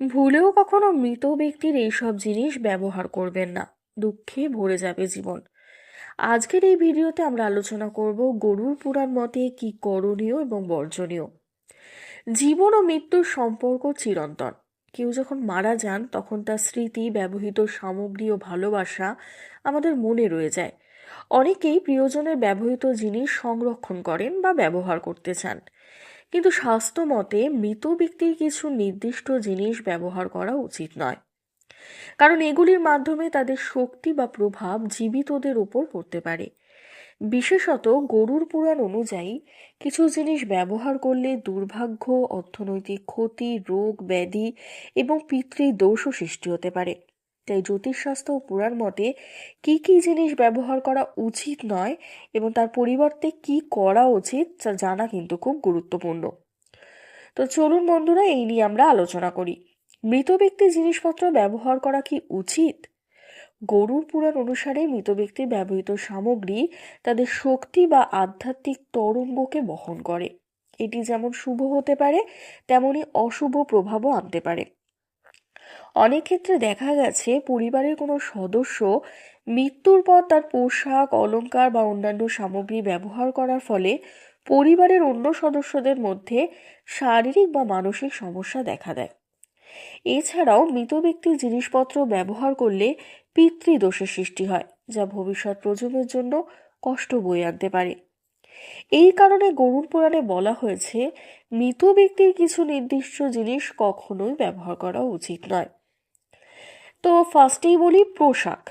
ভুলেও কখনো মৃত ব্যক্তির এইসব জিনিস ব্যবহার করবেন না। দুঃখে ভরে যাবে জীবন। আজকের এই ভিডিওতে আমরা আলোচনা করব গরুর পুরাণ মতে কি করণীয় এবং বর্জনীয়। জীবন ও মৃত্যুর সম্পর্ক চিরন্তন। কেউ যখন মারা যান, তখন তার স্মৃতি, ব্যবহৃত সামগ্রী ও ভালোবাসা আমাদের মনে রয়ে যায়। অনেকেই প্রিয়জনের ব্যবহৃত জিনিস সংরক্ষণ করেন বা ব্যবহার করতে চান। কিন্তু স্বাস্থ্য মতে, মৃত ব্যক্তির কিছু নির্দিষ্ট জিনিস ব্যবহার করা উচিত নয়। কারণ এগুলির মাধ্যমে তাদের শক্তি বা প্রভাব জীবিতদের উপর পড়তে পারে। বিশেষত গরুর পুরাণ অনুযায়ী, কিছু জিনিস ব্যবহার করলে দুর্ভাগ্য, অর্থনৈতিক ক্ষতি, রোগ, ব্যাধি এবং পিতৃদোষও সৃষ্টি হতে পারে। তাই জ্যোতিষশাস্ত্র ও পুরাণ মতে কি কি জিনিস ব্যবহার করা উচিত নয় এবং তার পরিবর্তে কি করা উচিত তা জানা কিন্তু খুব গুরুত্বপূর্ণ। তো চলুন বন্ধুরা, এই নিয়ে আমরা আলোচনা করি। মৃত ব্যক্তির জিনিসপত্র ব্যবহার করা কি উচিত? গরুর পুরাণ অনুসারে মৃত ব্যক্তির ব্যবহৃত সামগ্রী তাদের শক্তি বা আধ্যাত্মিক তরঙ্গকে বহন করে। এটি যেমন শুভ হতে পারে, তেমনি অশুভ প্রভাবও আনতে পারে। অনেক ক্ষেত্রে দেখা গেছে পরিবারের কোনো সদস্য মৃত্যুর পর তার পোশাক, অলংকার বা অন্যান্য সামগ্রী ব্যবহার করার ফলে পরিবারের অন্য সদস্যদের মধ্যে শারীরিক বা মানসিক সমস্যা দেখা দেয়। এছাড়াও মৃত ব্যক্তির জিনিসপত্র ব্যবহার করলে পিতৃদোষের সৃষ্টি হয়, যা ভবিষ্যৎ প্রজন্মের জন্য কষ্ট বয়ে আনতে পারে। এই কারণে গরুর পুরাণে বলা হয়েছে, মৃত ব্যক্তির কিছু নির্দিষ্ট জিনিস কখনোই ব্যবহার করা উচিত নয়। তো ফার্স্টেই বলি পোশাক।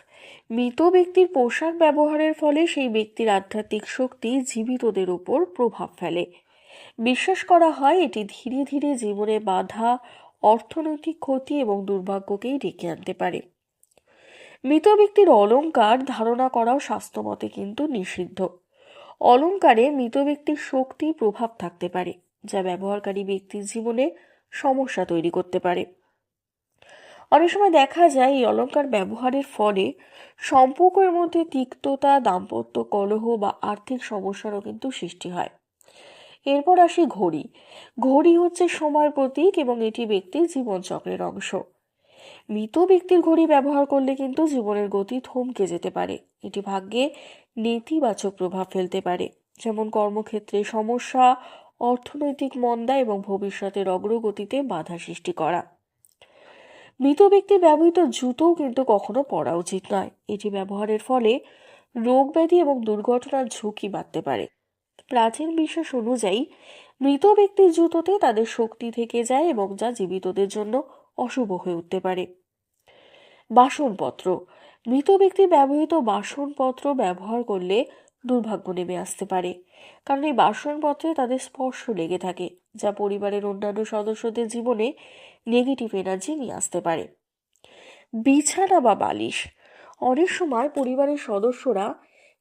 মৃত ব্যক্তির পোশাক ব্যবহারের ফলে সেই ব্যক্তির আধ্যাত্মিক শক্তি জীবিতদের উপর প্রভাব ফেলে। বিশ্বাস করা হয় এটি ধীরে ধীরে জীবনে বাধা, অর্থনৈতিক ক্ষতি এবং দুর্ভাগ্যকেই ডেকে আনতে পারে। মৃত ব্যক্তির অলঙ্কার ধারণা করাও স্বাস্থ্যমতে কিন্তু নিষিদ্ধ। অলঙ্কারে মৃত ব্যক্তির শক্তি প্রভাব থাকতে পারে, যা ব্যবহারকারী ব্যক্তির জীবনে সমস্যা তৈরি করতে পারে। অনেক সময় দেখা যায় এই অলঙ্কার ব্যবহারের ফলে সম্পর্কের মধ্যে তিক্ততা, দাম্পত্য কলহ বা আর্থিক সমস্যারও কিন্তু সৃষ্টি হয়। এরপর আসি ঘড়ি। ঘড়ি হচ্ছে সময়ের প্রতীক এবং এটি ব্যক্তির জীবনচক্রের অংশ। মৃত ব্যক্তির ঘড়ি ব্যবহার করলে কিন্তু জীবনের গতি থমকে যেতে পারে। এটি ভাগ্যে নেতিবাচক প্রভাব ফেলতে পারে। যেমন কর্মক্ষেত্রে সমস্যা, অর্থনৈতিক মন্দা এবং ভবিষ্যতের অগ্রগতিতে বাধা সৃষ্টি করা। মৃত ব্যক্তির ব্যবহৃত জুতোও কিন্তু কখনো পরা উচিত নয়। এটি ব্যবহারের ফলে রোগ ব্যাধি এবং দুর্ঘটনার ঝুঁকি বাড়তে পারে। প্রাচীন বিশ্বাস অনুযায়ী, মৃত ব্যক্তির জুতোতে তাদের শক্তি থেকে যায় এবং যা জীবিতদের জন্য অশুভ হয়ে উঠতে পারে। বাসনপত্র। মৃত ব্যক্তির ব্যবহৃত বাসনপত্র ব্যবহার করলে দুর্ভাগ্য নেমে আসতে পারে। কারণ এই বাসনপত্রে তাদের স্পর্শ লেগে থাকে, যা পরিবারের অন্যান্য সদস্যদের জীবনে নেগেটিভ এনার্জি নিয়ে আসতে পারে। বিছানা বা বালিশ। অনেক সময় পরিবারের সদস্যরা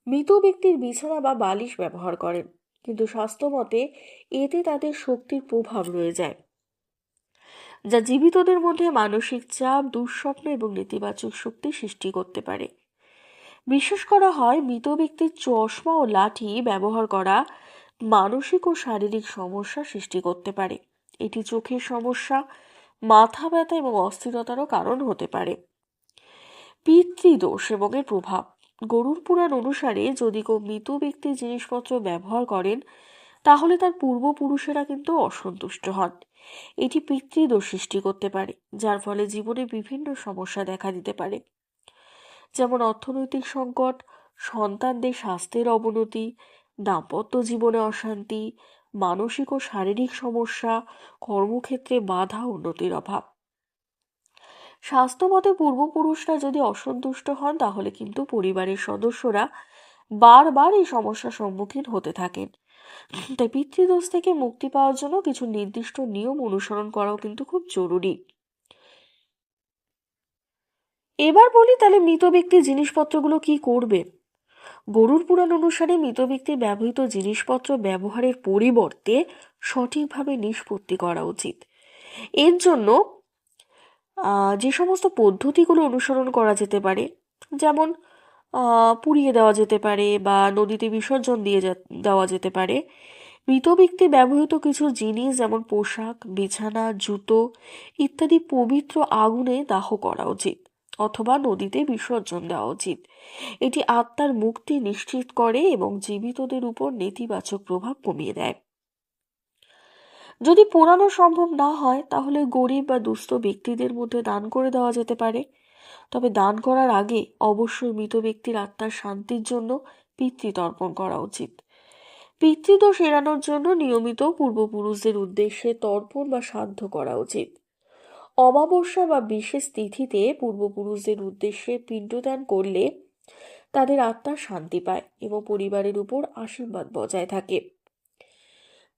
মৃত ব্যক্তির বিছানা বা বালিশ ব্যবহার করেন, কিন্তু স্বাস্থ্য মতে এতে তাদের শক্তির প্রভাব রয়ে যায়, যা জীবিতদের মধ্যে মানসিক চাপ, দুঃস্বপ্ন এবং নেতিবাচক শক্তি সৃষ্টি করতে পারে। বিশ্বাস করা হয় মৃত ব্যক্তির চশমা ও লাঠি ব্যবহার করা মানসিক ও শারীরিক সমস্যা সৃষ্টি করতে পারে। এটি চোখের সমস্যা, মাথা ব্যথা এবং অস্থিরতারও কারণ হতে পারে। পিতৃদোষ এবং এর প্রভাব। গরুর পুরাণ অনুসারে যদি কেউ মৃত ব্যক্তির জিনিসপত্র ব্যবহার করেন, তাহলে তার পূর্বপুরুষেরা কিন্তু অসন্তুষ্ট হন। এটি পিতৃদোষ সৃষ্টি করতে পারে, যার ফলে জীবনে বিভিন্ন সমস্যা দেখা দিতে পারে। যেমন অর্থনৈতিক সংকট, সন্তানদের স্বাস্থ্যের অবনতি, দাম্পত্য জীবনে অশান্তি, মানসিক ও শারীরিক সমস্যা, কর্মক্ষেত্রে বাধা, উন্নতির অভাব। স্বাস্থ্যমতে পূর্বপুরুষরা যদি অসন্তুষ্ট হন, তাহলে কিন্তু পরিবারের সদস্যরা বারবার এই সমস্যার সম্মুখীন হতে থাকেন। তাই পিতৃদোষ থেকে মুক্তি পাওয়ার জন্য কিছু নির্দিষ্ট নিয়ম অনুসরণ করাও কিন্তু খুব জরুরি। এবার বলি তাহলে মৃত ব্যক্তির জিনিসপত্রগুলো কি করবে? গরুর পুরাণ অনুসারে মৃত ব্যক্তির ব্যবহৃত জিনিসপত্র ব্যবহারের পরিবর্তে সঠিকভাবে নিষ্পত্তি করা উচিত। এর জন্য যে সমস্ত পদ্ধতিগুলো অনুসরণ করা যেতে পারে, যেমন পুড়িয়ে দেওয়া যেতে পারে বা নদীতে বিসর্জন দিয়ে দেওয়া যেতে পারে। মৃত ব্যক্তি ব্যবহৃত কিছু জিনিস যেমন পোশাক, বিছানা, জুতো ইত্যাদি পবিত্র আগুনে দাহ করা উচিত। অথবা নদীতে বিসর্জন দেওয়া উচিত। এটি আত্মার মুক্তি নিশ্চিত করে এবং জীবিতদের উপর নেতিবাচক প্রভাব কমিয়ে দেয়। যদি পোড়ানো সম্ভব না হয়, তাহলে গরিব বা দুস্থ ব্যক্তিদের মধ্যে দান করে দেওয়া যেতে পারে। তবে দান করার আগে অবশ্যই মৃত ব্যক্তির আত্মার শান্তির জন্য পিতৃতর্পণ করা উচিত। পিতৃদোষ এড়ানোর জন্য নিয়মিত পূর্বপুরুষদের উদ্দেশ্যে তর্পণ বা সাধ্য করা উচিত। অমাবস্যা বা বিশেষ তিথিতে পূর্বপুরুষদের উদ্দেশ্যে পিণ্ডদান করলে তাদের আত্মা শান্তি পায় এবং পরিবারের উপর আশীর্বাদ বজায় থাকে।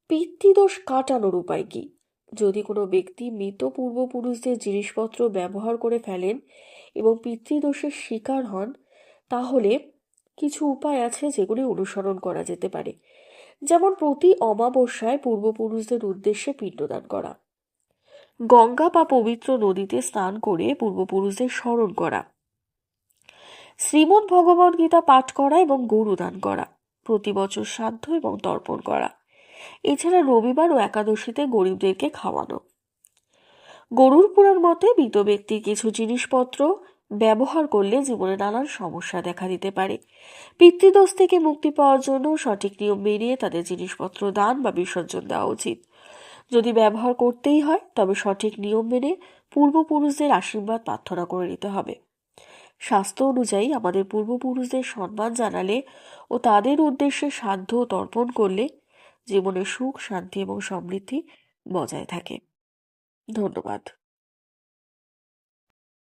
পিতৃদোষ কাটানোর উপায় কি? যদি কোনো ব্যক্তি মৃত পূর্বপুরুষদের জিনিসপত্র ব্যবহার করে ফেলেন এবং পিতৃদোষের শিকার হন, তাহলে কিছু উপায় আছে যেগুলি অনুসরণ করা যেতে পারে। যেমন প্রতি অমাবস্যায় পূর্বপুরুষদের উদ্দেশ্যে পিণ্ডদান করা। গঙ্গা বা পবিত্র নদীতে স্নান করে পূর্বপুরুষদের স্মরণ করা। শ্রীমদ ভগবদ গীতা পাঠ করা এবং গরু দান করা। প্রতি বছর শ্রাদ্ধ এবং তর্পণ করা। এছাড়া রবিবার ও একাদশীতে গরিবদেরকে খাওয়ানো। গরুর পুরাণ মতে মৃত ব্যক্তির কিছু জিনিসপত্র ব্যবহার করলে জীবনে নানান সমস্যা দেখা দিতে পারে। পিতৃদোষ থেকে মুক্তি পাওয়ার জন্য সঠিক নিয়ম মেনে তাদের জিনিসপত্র দান বা বিসর্জন দেওয়া উচিত। যদি ব্যবহার করতেই হয়, তবে সঠিক নিয়ম মেনে পূর্বপুরুষদের আশীর্বাদ প্রার্থনা করে নিতে হবে। স্বাস্থ্য অনুযায়ী আমাদের পূর্বপুরুষদের সম্মান জানালে ও তাদের উদ্দেশ্যে সাধ্য তর্পণ করলে জীবনে সুখ, শান্তি এবং সমৃদ্ধি বজায় থাকে। ধন্যবাদ।